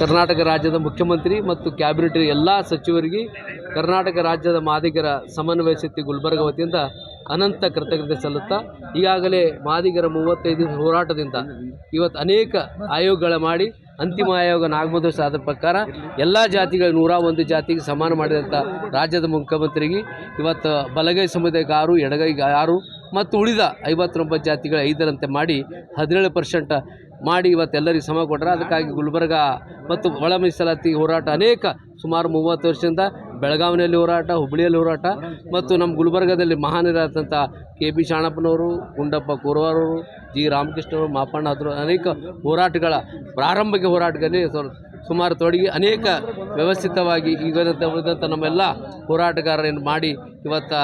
ಕರ್ನಾಟಕ ರಾಜ್ಯದ ಮುಖ್ಯಮಂತ್ರಿ ಮತ್ತು ಕ್ಯಾಬಿನೆಟ್ ಎಲ್ಲ ಸಚಿವರಿಗೆ ಕರ್ನಾಟಕ ರಾಜ್ಯದ ಮಾದಿಗರ ಸಮನ್ವಯ ಸಮಿತಿ ಗುಲ್ಬರ್ಗ ವತಿಯಿಂದ ಅನಂತ ಕೃತಜ್ಞತೆ ಸಲ್ಲುತ್ತಾ, ಈಗಾಗಲೇ ಮಾದಿಗರ ಮೂವತ್ತೈದು ಹೋರಾಟದಿಂದ ಇವತ್ತು ಅನೇಕ ಆಯೋಗಗಳ ಮಾಡಿ ಅಂತಿಮ ಆಯೋಗ ನಾಗಮಧು ಪ್ರಕಾರ ಎಲ್ಲ ಜಾತಿಗಳ ನೂರ ಒಂದು ಜಾತಿಗೆ ಸಮಾನ ಮಾಡಿದಂಥ ರಾಜ್ಯದ ಮುಖ್ಯಮಂತ್ರಿಗೆ ಇವತ್ತು ಬಲಗೈ ಸಮುದಾಯಕ್ಕೆ ಆರು, ಎಡಗೈಗೆ ಆರು ಮತ್ತು ಉಳಿದ ಐವತ್ತೊಂಬತ್ತು ಜಾತಿಗಳ ಐದರಂತೆ ಮಾಡಿ ಹದಿನೇಳು ಪರ್ಸೆಂಟ್ ಮಾಡಿ ಇವತ್ತೆಲ್ಲರಿಗೆ ಸಮ ಕೊಟ್ಟರೆ ಅದಕ್ಕಾಗಿ ಗುಲ್ಬರ್ಗ ಮತ್ತು ಒಳ ಮೀಸಲಾತಿ ಹೋರಾಟ ಅನೇಕ ಸುಮಾರು ಮೂವತ್ತು ವರ್ಷದಿಂದ ಬೆಳಗಾವಿನಲ್ಲಿ ಹೋರಾಟ, ಹುಬ್ಬಳ್ಳಿಯಲ್ಲಿ ಹೋರಾಟ ಮತ್ತು ನಮ್ಮ ಗುಲ್ಬರ್ಗದಲ್ಲಿ ಮಹಾನಿರಾದಂಥ ಕೆ ಬಿ ಶಾಣಪ್ಪನವರು, ಗುಂಡಪ್ಪ ಕುರವಾರವರು, ಜಿ ರಾಮಕೃಷ್ಣವರು ಮಾಪಣ್ಣ ಅನೇಕ ಹೋರಾಟಗಳ ಪ್ರಾರಂಭಿಕ ಹೋರಾಟದಲ್ಲಿ ಸುಮಾರು ತೊಡಗಿ ಅನೇಕ ವ್ಯವಸ್ಥಿತವಾಗಿ ಈಗ ಉಳಿದಂಥ ನಮ್ಮೆಲ್ಲ ಹೋರಾಟಗಾರರನ್ನು ಮಾಡಿ ಇವತ್ತು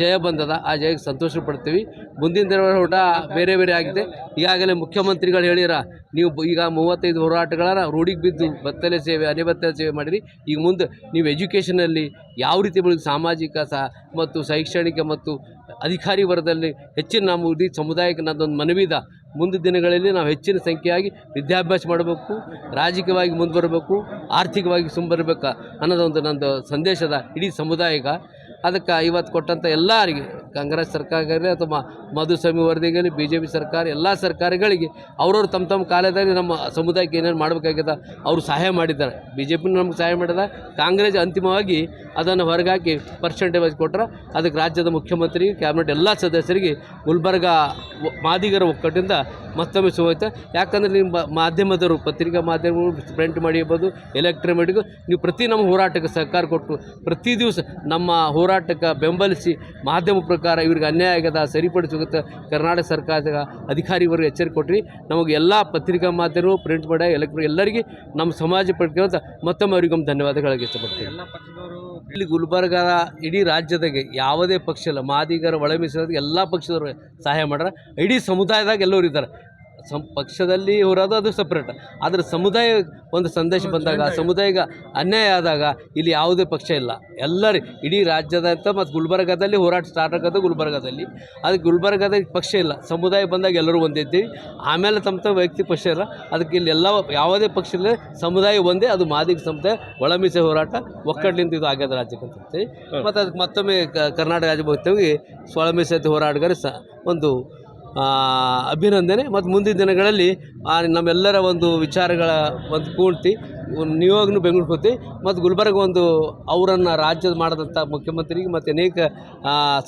ಜಯ ಬಂದದ. ಆ ಜಯಕ್ಕೆ ಸಂತೋಷ ಪಡ್ತೀವಿ. ಮುಂದಿನ ದಿನ ಊಟ ಬೇರೆ ಬೇರೆ ಆಗಿದೆ. ಈಗಾಗಲೇ ಮುಖ್ಯಮಂತ್ರಿಗಳು ಹೇಳಿರ, ನೀವು ಈಗ ಮೂವತ್ತೈದು ಹೋರಾಟಗಳ ರೂಢಿಗೆ ಬಿದ್ದು ಬತ್ತಲೆ ಸೇವೆ ಅನಿಬತ್ತಲೆ ಸೇವೆ ಮಾಡಿರಿ. ಈಗ ಮುಂದೆ ನೀವು ಎಜುಕೇಷನಲ್ಲಿ ಯಾವ ರೀತಿ ಬೆಳೆದು ಸಾಮಾಜಿಕ ಸಹ ಮತ್ತು ಶೈಕ್ಷಣಿಕ ಮತ್ತು ಅಧಿಕಾರಿ ವರ್ಗದಲ್ಲಿ ಹೆಚ್ಚಿನ ನಮ್ಮ ಸಮುದಾಯಕ್ಕೆ ನನ್ನದೊಂದು ಮನವಿ ಇದೆ ಮುಂದಿನ ದಿನಗಳಲ್ಲಿ ನಾವು ಹೆಚ್ಚಿನ ಸಂಖ್ಯೆಯಾಗಿ ವಿದ್ಯಾಭ್ಯಾಸ ಮಾಡಬೇಕು, ರಾಜಕೀಯವಾಗಿ ಮುಂದೆ ಬರಬೇಕು ಆರ್ಥಿಕವಾಗಿ ಸುಂಬರಬೇಕು ಅನ್ನೋದೊಂದು ನಂದು ಸಂದೇಶದ ಇಡೀ ಸಮುದಾಯಕ್ಕೆ ಅದಕ್ಕೆ ಇವತ್ತು ಕೊಟ್ಟಂಥ ಎಲ್ಲರಿಗೆ ಕಾಂಗ್ರೆಸ್ ಸರ್ಕಾರಗಳೇ ಅಥವಾ ಮಧುಸ್ವಾಮಿ ವರದಿಗಲಿ ಬಿ ಜೆ ಪಿ ಸರ್ಕಾರ, ಎಲ್ಲ ಸರ್ಕಾರಗಳಿಗೆ ಅವ್ರವ್ರು ತಮ್ಮ ತಮ್ಮ ಕಾಲದಲ್ಲಿ ನಮ್ಮ ಸಮುದಾಯಕ್ಕೆ ಏನೇನು ಮಾಡಬೇಕಾಗ್ಯದ ಅವರು ಸಹಾಯ ಮಾಡಿದ್ದಾರೆ. ಬಿ ಜೆ ಪಿನೂ ನಮ್ಗೆ ಸಹಾಯ ಮಾಡಿದ ಕಾಂಗ್ರೆಸ್ ಅಂತಿಮವಾಗಿ ಅದನ್ನು ಹೊರಗಾಕಿ ಪರ್ಸೆಂಟೇಜ್ ಕೊಟ್ಟರೆ ಅದಕ್ಕೆ ರಾಜ್ಯದ ಮುಖ್ಯಮಂತ್ರಿ ಕ್ಯಾಬಿನೆಟ್ ಎಲ್ಲ ಸದಸ್ಯರಿಗೆ ಗುಲ್ಬರ್ಗ ಮಾದಿಗರ ಒಕ್ಕಟ್ಟಿಂದ ಮತ್ತೊಮ್ಮೆ ಸುಮೈತೆ ಯಾಕಂದರೆ ನಿಮ್ಮ ಮಾಧ್ಯಮದವರು, ಪತ್ರಿಕಾ ಮಾಧ್ಯಮಗಳು ಪ್ರಿಂಟ್ ಮಾಡಿರ್ಬೋದು ಎಲೆಕ್ಟ್ರಾನಿಕ್ ನೀವು ಪ್ರತಿ ನಮ್ಮ ಹೋರಾಟಕ್ಕೆ ಸಹಕಾರ ಕೊಟ್ಟು ಪ್ರತಿ ದಿವಸ ನಮ್ಮ ಹೋರಾಟಕ್ಕೆ ಬೆಂಬಲಿಸಿ ಮಾಧ್ಯಮ ಪ್ರಕಾರ ಇವ್ರಿಗೆ ಅನ್ಯಾಯ ಆಗ್ಯದ ಸರಿಪಡಿಸುತ್ತೆ ಕರ್ನಾಟಕ ಸರ್ಕಾರದ ಅಧಿಕಾರಿವರೆಗೆ ಎಚ್ಚರಿಕೆ ಕೊಟ್ರಿ. ನಮಗೆ ಎಲ್ಲ ಪತ್ರಿಕಾ ಮಾಧ್ಯಮರು ಪ್ರಿಂಟ್ ಮಾಡ ಎಲೆಕ್ಟ್ರಿಕ್ ಎಲ್ಲರಿಗೆ ನಮ್ಮ ಸಮಾಜ ಪಡ್ಕೊಂತ ಮತ್ತೊಮ್ಮೆ ಅವರಿಗೊಮ್ಮೆ ಧನ್ಯವಾದಗಳಿಗೆ ಇಷ್ಟಪಡ್ತೀನಿ. ಇಲ್ಲಿ ಗುಲ್ಬರ್ಗದ ಇಡೀ ರಾಜ್ಯದಾಗೆ ಯಾವುದೇ ಪಕ್ಷ ಇಲ್ಲ. ಮಾದಿಗರ ಒಳ ಎಲ್ಲ ಪಕ್ಷದವ್ರು ಸಹಾಯ ಮಾಡ್ಯಾರ. ಇಡೀ ಸಮುದಾಯದಾಗ ಎಲ್ಲರೂ ಇದ್ದಾರೆ. ಸಂ ಪಕ್ಷದಲ್ಲಿ ಇವರದು ಅದು ಸಪ್ರೇಟ್ ಆದರೆ ಸಮುದಾಯ ಒಂದು ಸಂದೇಶ ಬಂದಾಗ ಸಮುದಾಯಕ್ಕೆ ಅನ್ಯಾಯ ಆದಾಗ ಇಲ್ಲಿ ಯಾವುದೇ ಪಕ್ಷ ಇಲ್ಲ. ಎಲ್ಲರೂ ಇಡೀ ರಾಜ್ಯದಂತ ಮತ್ತು ಗುಲ್ಬರ್ಗದಲ್ಲಿ ಹೋರಾಟ ಸ್ಟಾರ್ಟ್ ಆಗೋದು ಗುಲ್ಬರ್ಗದಲ್ಲಿ. ಅದಕ್ಕೆ ಗುಲ್ಬರ್ಗದಲ್ಲಿ ಪಕ್ಷ ಇಲ್ಲ. ಸಮುದಾಯ ಬಂದಾಗ ಎಲ್ಲರೂ ಒಂದಿದ್ದೀವಿ ಆಮೇಲೆ ತಮ್ಮ ತಮ್ಮ ವ್ಯಕ್ತಿ ಪಕ್ಷ ಇಲ್ಲ. ಅದಕ್ಕೆ ಇಲ್ಲಿ ಎಲ್ಲ ಯಾವುದೇ ಪಕ್ಷ ಇಲ್ಲ ಸಮುದಾಯ ಒಂದೇ ಅದು ಮಾದಿಗ ಸಮುದಾಯ ಒಳಮೀಸೆ ಹೋರಾಟ ಒಕ್ಕಟ್ಟಿನಿಂದ ಇದು ಆಗ್ಯದ ರಾಜ್ಯಕ್ಕೆ ಅಂತ ಹೇಳ್ತೀವಿ. ಮತ್ತು ಅದಕ್ಕೆ ಮತ್ತೊಮ್ಮೆ ಕರ್ನಾಟಕ ರಾಜ್ಯ ಭಕ್ತಿಯಾಗಿ ಸ್ವಳಮೀಸಲಾತಿ ಹೋರಾಟಗಾರ ಸ ಒಂದು ಅಭಿನಂದನೆ. ಮತ್ತು ಮುಂದಿನ ದಿನಗಳಲ್ಲಿ ನಮ್ಮೆಲ್ಲರ ಒಂದು ವಿಚಾರಗಳ ಒಂದು ಪೂರ್ತಿ ನೀವಾಗೂ ಬೆಂಗಳೂರು ಹೋತಿ ಮತ್ತು ಗುಲ್ಬರ್ಗ ಒಂದು ಅವರನ್ನು ರಾಜ್ಯದ ಮಾಡಿದಂಥ ಮುಖ್ಯಮಂತ್ರಿಗೆ ಮತ್ತು ಅನೇಕ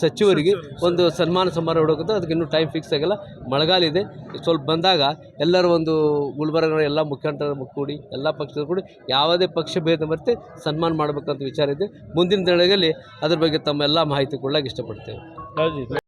ಸಚಿವರಿಗೆ ಒಂದು ಸನ್ಮಾನ ಸಮಾರಂಭ ಹುಡುಕುತ್ತೆ ಅದಕ್ಕೆ ಇನ್ನೂ ಟೈಮ್ ಫಿಕ್ಸ್ ಆಗಿಲ್ಲ. ಮಳೆಗಾಲ ಇದೆ. ಸ್ವಲ್ಪ ಬಂದಾಗ ಎಲ್ಲರೂ ಒಂದು ಗುಲ್ಬರ್ಗ ಎಲ್ಲ ಮುಖಂಡರ ಕೂಡಿ, ಎಲ್ಲ ಪಕ್ಷದ ಕೂಡಿ ಯಾವುದೇ ಪಕ್ಷ ಭೇದ ಮರೆತು ಸನ್ಮಾನ ಮಾಡಬೇಕಂತ ವಿಚಾರ ಇದೆ. ಮುಂದಿನ ದಿನಗಳಲ್ಲಿ ಅದ್ರ ಬಗ್ಗೆ ತಮ್ಮೆಲ್ಲ ಮಾಹಿತಿ ಕೊಡಲಾಗಿ ಇಷ್ಟಪಡ್ತೇವೆ.